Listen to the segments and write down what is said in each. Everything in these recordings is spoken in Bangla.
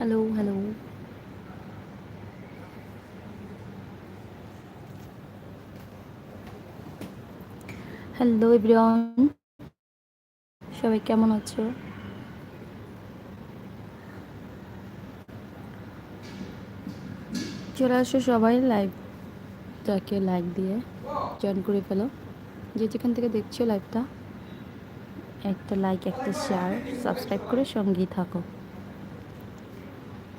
হ্যালো হ্যালো হ্যালো এভরিওয়ান সবাই কেমন আছো? চলে আসো সবাই লাইভটাকে লাইক দিয়ে জয়েন করে ফেলো। যে যেখান থেকে দেখছ লাইভটা একটা লাইক একটা শেয়ার সাবস্ক্রাইব করে সঙ্গেই থাকো।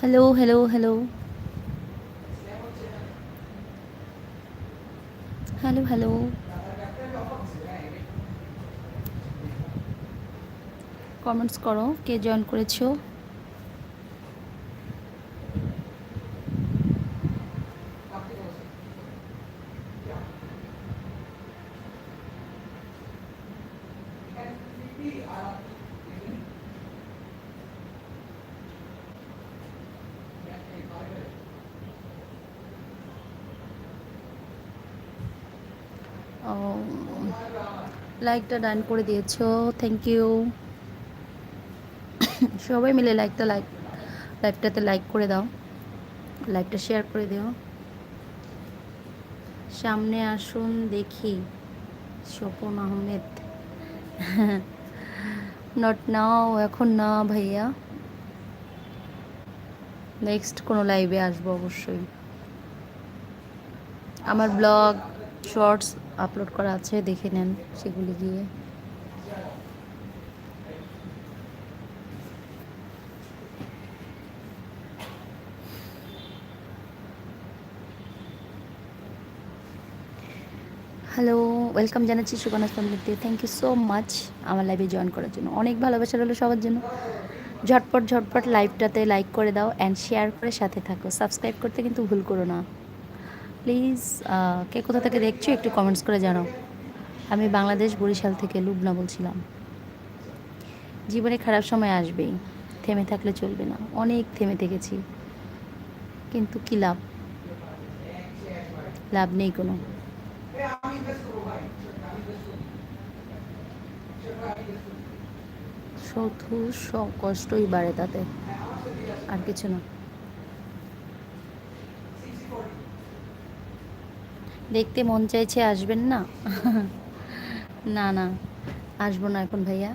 Hello hello hello hello hello comments করো কে জয়েন করেছ? লাইকটা ডান করে দিয়েছ থ্যাংক ইউ সবাই মিলে লাইকটা লাইক লাইভটাতে লাইক করে দাও লাইভটা শেয়ার করে দিও। সামনে আসুন, দেখি, স্বপন আহমেদ। নট নাও এখন না, ভাইয়া। নেক্সট কোনো লাইভে আসব অবশ্যই। আমার ব্লগ শর্টস আপলোড করা আছে, দেখে নেন সেগুলি গিয়ে। হ্যালো ওয়েলকাম জানাচ্ছি সুবর্ণা ফ্যামিলিতে। থ্যাংক ইউ সো মাচ আমার লাইভে জয়েন করার জন্য। অনেক ভালোবাসা রইল সবার জন্য। ঝটপট ঝটপট লাইভটাতে লাইক করে দাও অ্যান্ড শেয়ার করে সাথে থাকো। সাবস্ক্রাইব করতে কিন্তু ভুল করো না। প্লিজ কে কোথা থেকে দেখছ একটু কমেন্টস করে জানাও। আমি বাংলাদেশ বরিশাল থেকে লুবনা বলছিলাম। জীবনে খারাপ সময় আসবেই, থেমে থাকলে চলবে না। অনেক থেমে থেকেছি, কিন্তু কী লাভ? লাভ নেই কোনো। শুধু কষ্টই বাড়ে তাতে, আর কিছু না। দেখতে মন চাইছে আসবেন না? না না আসব না এখন ভাইয়া।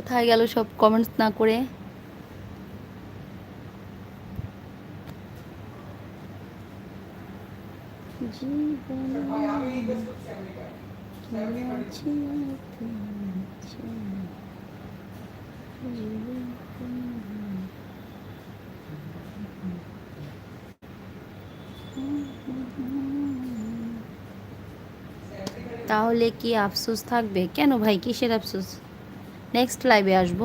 কোথায় গেল সব কমেন্টস না করে? তাহলে কি আফসোস থাকবে? কেন ভাই কিসের আফসোস? নেক্সট লাইভে আসব।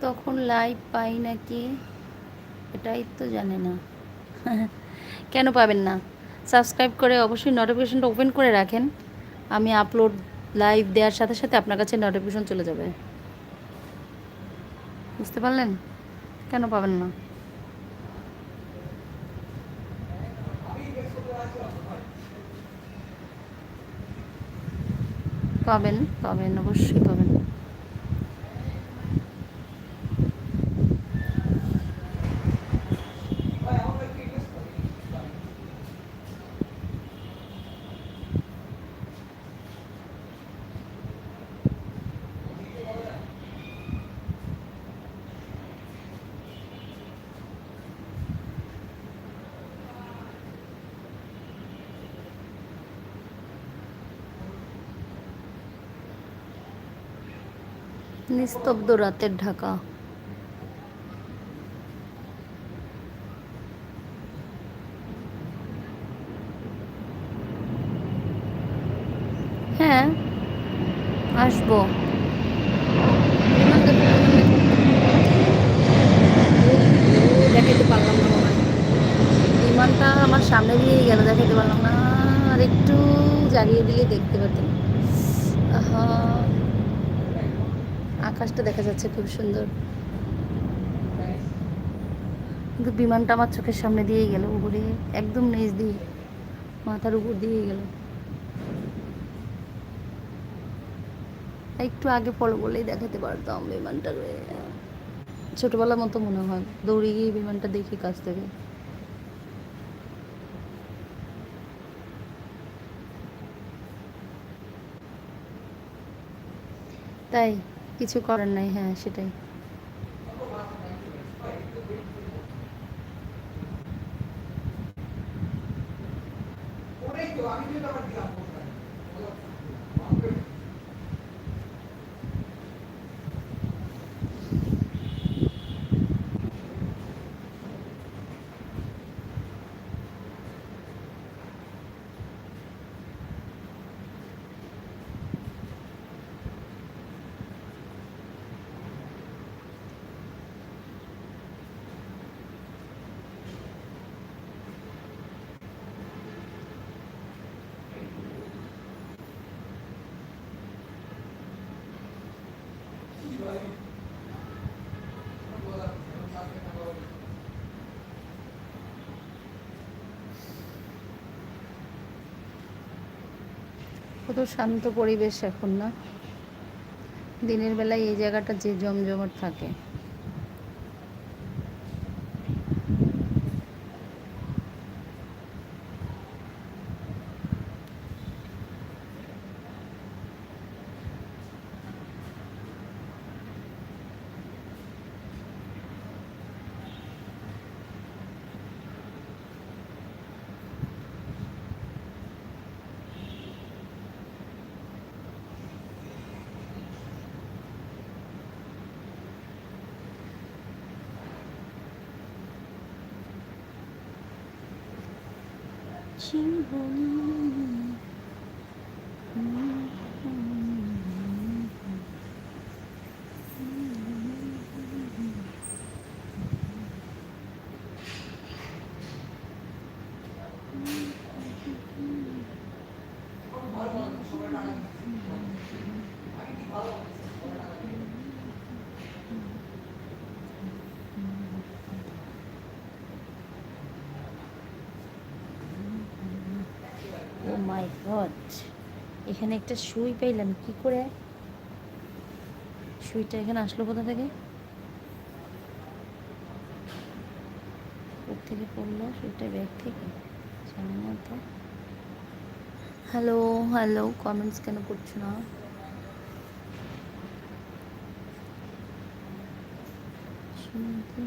তখন লাইভ পাই নাকি? এটাই তো জানে না। কেন পাবেন না? সাবস্ক্রাইব করে অবশ্যই নোটিফিকেশনটা ওপেন করে রাখেন। আমি আপলোড লাইভ দেওয়ার সাথে সাথে আপনার কাছে নোটিফিকেশন চলে যাবে। বুঝতে পারলেন? কেন পাবেন না? পাবেন পাবেন অবশ্যই পাবেন। নিস্তব্ধ রাতের ঢাকা। হ্যাঁ আসব। দেখাতে পারলাম না বিমানটা আমার সামনে দিয়েই গেল দেখাতে পারলাম না। আর একটু জাগিয়ে দিলে দেখতে পেতাম আহা। আকাশটা দেখা যাচ্ছে খুব সুন্দর। কিন্তু বিমানটা আমার চোখের সামনে দিয়েই গেল, উপরে একদম নিচ দিয়ে, মাথার উপর দিয়েই গেল। একটু আগে পড়ো বলেই দেখাতে পারতাম বিমানটা ছোটবেলার মতো মনে হয়, দৌড়ে গিয়ে বিমানটা দেখি কাছ থেকে। তাই কিছু করার নাই হ্যাঁ সেটাই। কত শান্ত পরিবেশ এখন না। দিনের বেলায় এই জায়গাটা যে জমজমাট থাকে। ও মাই গড, এখানে একটা সুই পাইলাম, কি করে? সুইটা এখানে আসলো কোথা থেকে? থেকে পড়ল, সুইটা ব্যাগ থেকে। জানি না তো। হ্যালো হ্যালো কমেন্টস কেন করছ না? শুনতে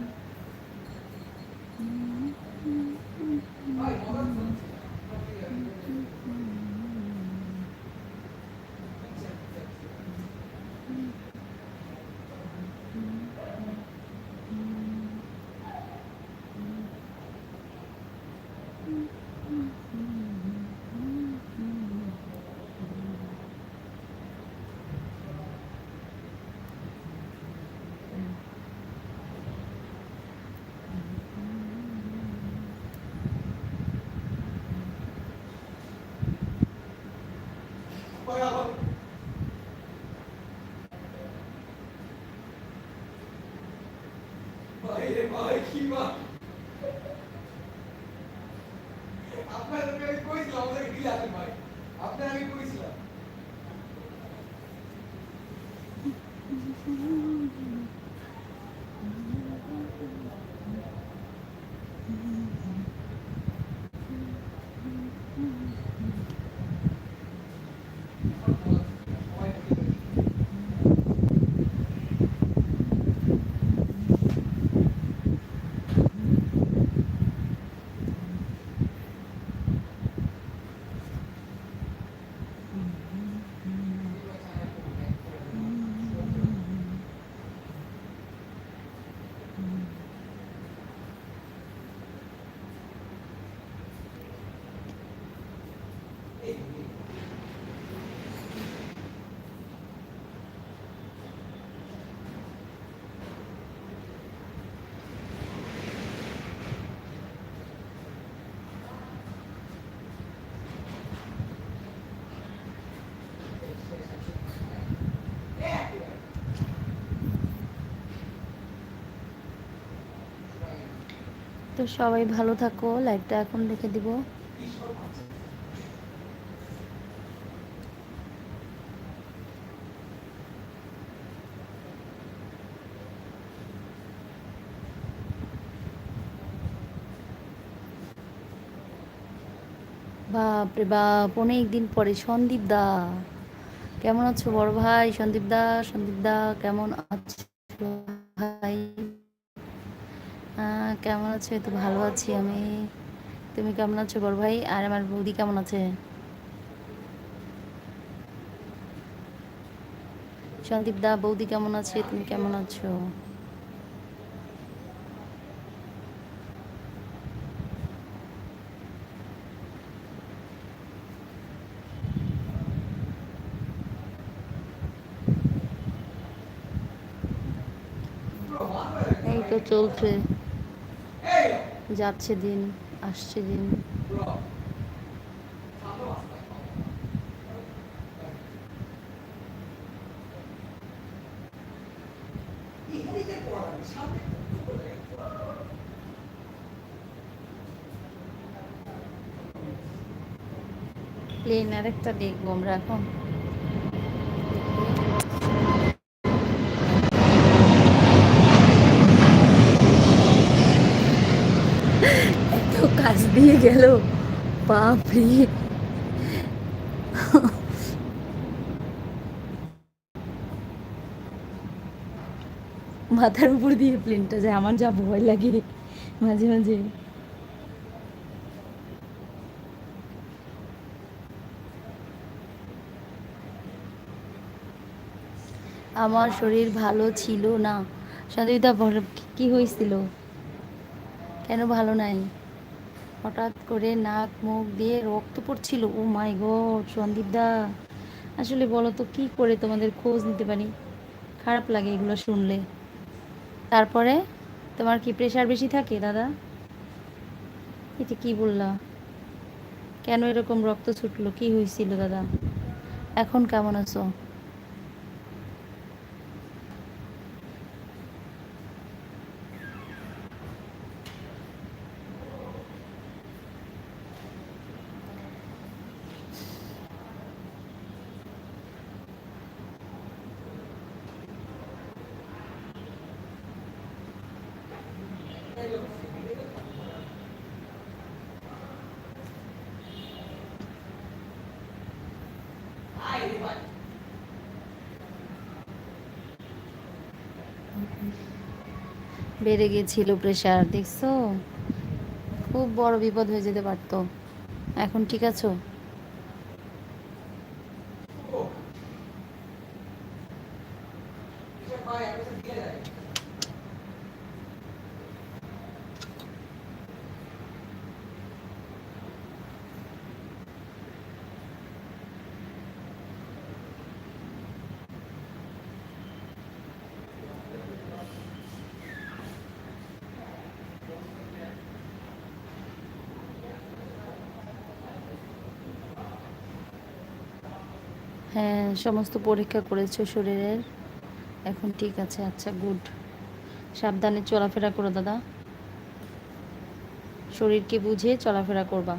বাইরে তো সবাই ভালো থাকো লাইভটা এখন রেখে দিব। বাপরে বাপ, অনেক দিন পরে। সন্দীপ দা, কেমন আছো বড় ভাই? সন্দীপ দা সন্দীপ দা, কেমন আছো কেমন আছো? তো ভালো আছি আমি। তুমি কেমন আছো বড় ভাই? আর আমার বৌদি কেমন আছে? সন্দীপ দা, বৌদি কেমন আছে? তুমি কেমন আছো? এই তো চলছে। যাচ্ছে দিন আসছে দিন। প্লেন আরেকটা দেখব আমরা এখন। দিয়ে গেল। বাপরে। মাথার উপর দিয়ে প্লেনটা যায়, আমার যা ভয় লাগে। মাঝে মাঝে। আমার শরীর ভালো ছিল না। সন্দীপদা কি হয়েছিল? কেন ভালো নাই? হঠাৎ করে নাক, মুখ দিয়ে রক্ত পড়ছিল। ও মাই গড সন্দীপদা আসলে বলো তো, কি করে তোমাদের খোঁজ নিতে পারি? খারাপ লাগে এগুলো শুনলে। তারপরে? তোমার কি প্রেশার বেশি থাকে, দাদা? এটা কি বললা? কেন এরকম রক্ত ছুটলো? কি হয়েছিল দাদা? এখন কেমন আছো? বেড়ে গিয়েছিল প্রেশার দেখছ? খুব বড় বিপদ হয়ে যেতে পারতো। এখন ঠিক আছো? হ্যাঁ সমস্ত পরীক্ষা করেছ শরীরের? এখন ঠিক আছে আচ্ছা গুড সাবধানে চলাফেরা করো দাদা। শরীরকে বুঝে চলাফেরা করবা।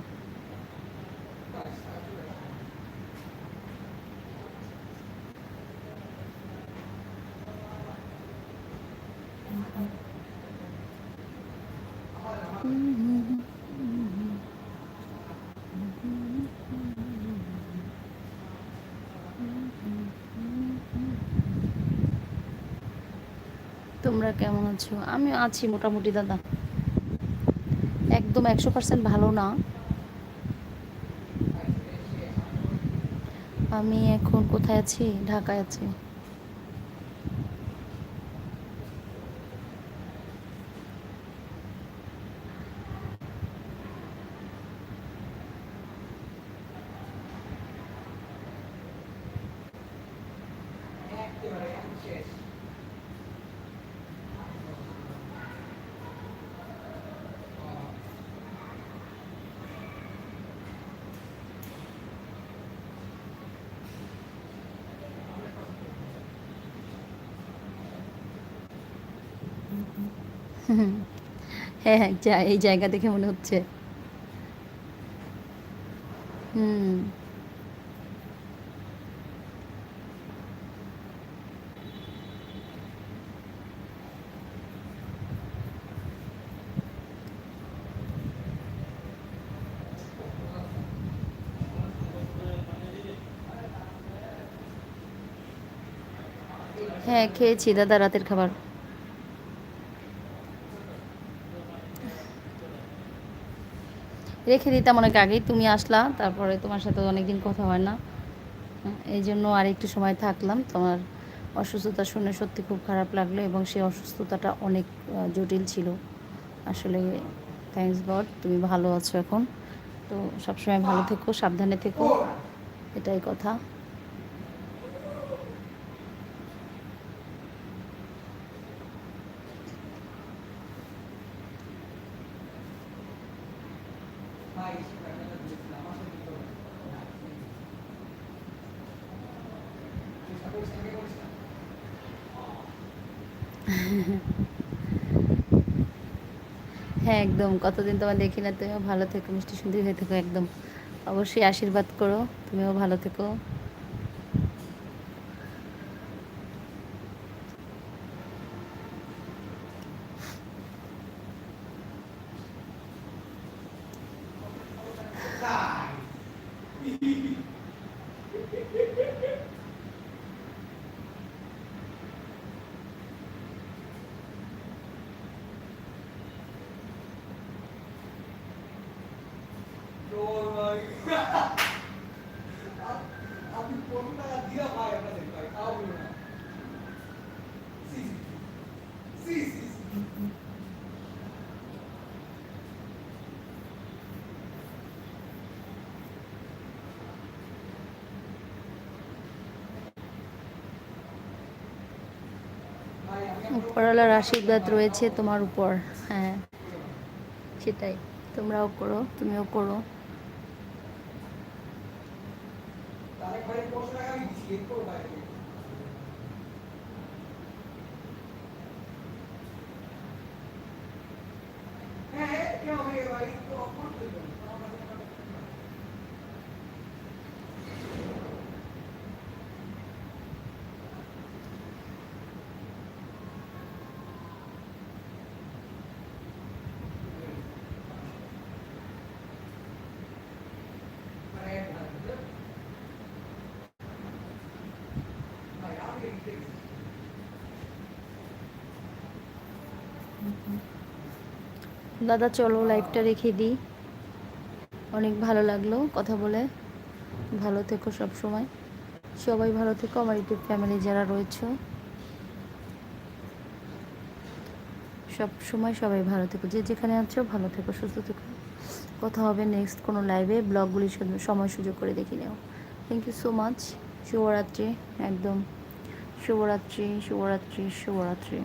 তোমরা কেমন আছো? আমি আছি মোটামুটি, দাদা। একদম একশো পার্সেন্ট ভালো না। আমি এখন কোথায় আছি? ঢাকায় আছি। হ্যাঁ হ্যাঁ যা- এই জায়গা দেখে মনে হচ্ছে। হুম। হ্যাঁ খেয়েছি দাদা রাতের খাবার। রেখে দিতাম অনেক আগেই। তুমি আসলা, তারপরে তোমার সাথে অনেকদিন কথা হয় না। এই জন্য আর একটু সময় থাকলাম। তোমার অসুস্থতা শুনে সত্যি খুব খারাপ লাগল এবং সেই অসুস্থতাটা অনেক জটিল ছিল। আসলে থ্যাংকস গড তুমি ভালো আছো এখন। তো সবসময় ভালো থেকো, সাবধানে থেকো। এটাই কথা ভাই সেটা দিয়েছিলাম আমার সাথে তো চেষ্টা করিস না করিস না হ্যাঁ একদম, কতদিন তোমার দেখি না, তুমিও ভালো থেকো, মিষ্টি সুন্দরী হয়ে থেকো একদম। অবশ্যই আশীর্বাদ করো, তুমিও ভালো থেকো তোর ভাই আপনি পনেরো টাকা দিয়া ভাই আপনাদের ভাই তাও বলো না সি সি সি সি ভাই আমি উপরওয়ালার আশীর্বাদ রয়েছে তোমার উপর। হ্যাঁ সেটাই। তোমরাও করো তুমিও করো। 一起购买。দাদা, চলো লাইভটা রেখে দিই। অনেক ভালো লাগল কথা বলে। ভালো থেকো সব সময় সবাই ভালো থেকো, আমার ইউটিউব ফ্যামিলি যারা রয়েছে। সব সময় সবাই ভালো থেকো। যে যেখানে আছো, ভালো থেকো, সুস্থ থেকো। কথা হবে নেক্সট কোনো লাইভে ব্লগগুলি সময় সুযোগ করে দেখে নেও। থ্যাংক ইউ সো মাচ শুভরাত্রি। একদম শুভরাত্রি শুভরাত্রি শুভরাত্রি